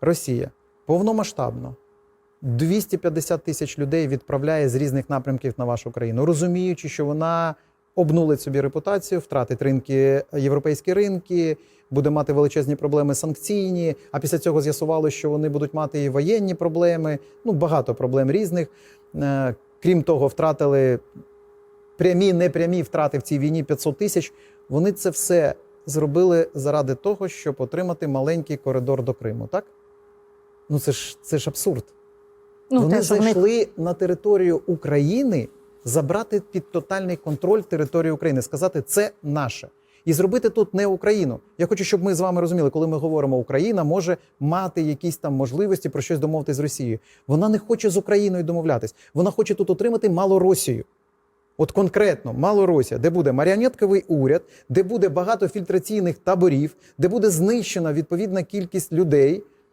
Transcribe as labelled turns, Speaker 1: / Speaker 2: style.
Speaker 1: Росія повномасштабно 250 тисяч людей відправляє з різних напрямків на вашу країну, розуміючи, що вона обнулить собі репутацію, втратить ринки, європейські ринки, буде мати величезні проблеми санкційні. А після цього з'ясувало, що вони будуть мати і воєнні проблеми, ну багато проблем різних. Е, Крім того, втратили прямі, непрямі втрати в цій війні 500 тисяч. Вони це все зробили заради того, щоб отримати маленький коридор до Криму, так? Ну це ж це ж абсурд.
Speaker 2: Ну,
Speaker 1: Вони
Speaker 2: те,
Speaker 1: зайшли на територію України забрати під тотальний контроль територію України, сказати це наше. І зробити тут не Україну. Я хочу, щоб ми з вами розуміли, коли ми говоримо, Україна може мати якісь там можливості про щось домовитись з Росією. Вона не хоче з Україною домовлятись. Вона хоче тут отримати Малоросію. От конкретно Малоросія, де буде маріонетковий уряд, де буде багато фільтраційних таборів, де буде знищена відповідна кількість людей,